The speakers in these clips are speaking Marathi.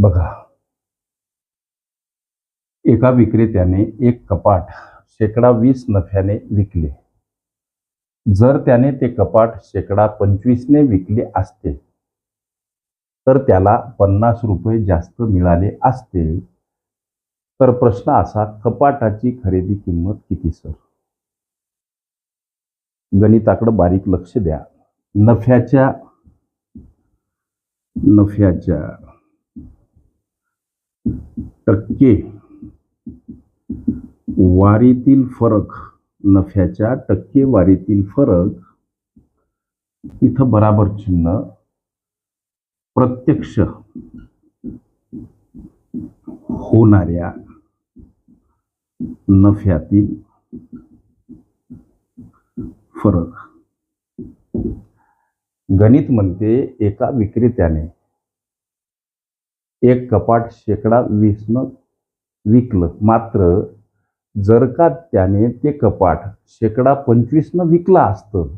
बघा. एका विक्रेत्याने एक कपाट शेकडा वीस नफ्याने विकले. जर त्याने ते कपाट शेकडा पंचवीसने विकले असते तर त्याला पन्नास रुपये जास्त मिळाले असते. तर प्रश्न असा कपाटाची खरेदी किंमत किती सर? गणिताकडे बारीक लक्ष द्या. नफ्याच्या नफ्याच्या टक्के. वारीतील फरक नफ्याच्या टक्केवारीतील फरक. इथं बराबर चिन्ह. प्रत्यक्ष होणाऱ्या नफ्यातील फरक. गणित म्हणते एका विक्रेत्याने एक कपाट शेकडा वीसनं विकलं. मात्र जर का त्याने ते कपाट शेकडा पंचवीसनं विकलं असतं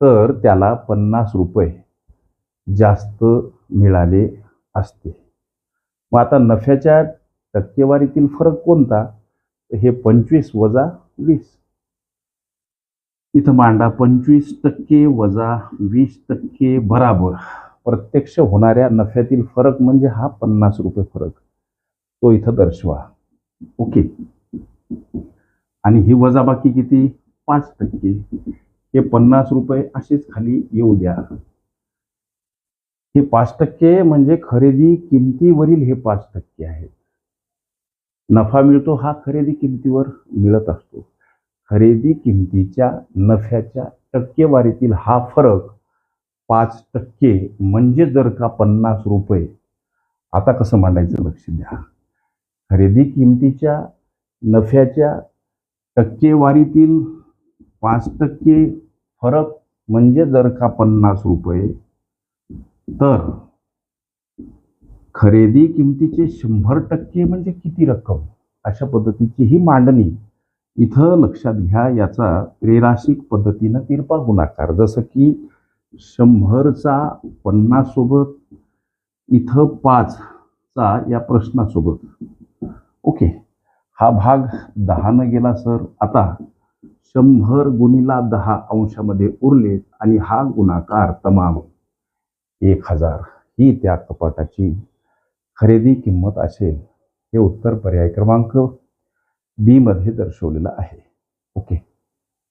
तर त्याला पन्नास रुपये जास्त मिळाले असते. मग आता नफ्याच्या टक्केवारीतील फरक कोणता? हे पंचवीस वजा वीस. इथं मांडा पंचवीस टक्के वजा वीस टक्के बराबर. प्रत्यक्ष होणाऱ्या नफ्यातील फरक म्हणजे हा पन्नास रुपये फरक. तो इथं दर्शवा. ओके. आणि ही वजाबाकी किती? पाच टक्के. हे पन्नास रुपये असेच खाली येऊ द्या. हे पाच टक्के म्हणजे खरेदी किमतीवरील हे पाच टक्के आहेत. नफा मिळतो हा खरेदी किमतीवर मिळत असतो. खरेदी किमतीच्या नफ्याच्या टक्केवारीतील हा फरक पाच टक्के म्हणजे जर का पन्नास रुपये आता कसं मांडायचं लक्ष द्या. खरेदी किमतीच्या नफ्याच्या टक्केवारीतील पाच टक्के फरक म्हणजे जर का पन्नास रुपये तर खरेदी किमतीचे शंभर टक्के म्हणजे किती रक्कम? अशा पद्धतीची ही मांडणी इथं लक्षात घ्या याचा त्रेराशिक पद्धतीनं तिरपा गुणाकार. जसं की शंभरचा पन्नाससोबत इथं पाचचा या प्रश्नासोबत. ओके. हा भाग दहानं गेला सर. आता शंभर गुणीला दहा अंशामध्ये उरले आणि हा गुणाकार तमाम एक हजार. ही त्या कपाटाची खरेदी किंमत असेल हे उत्तर पर्याय क्रमांक बी मध्ये दर्शवलेलं आहे.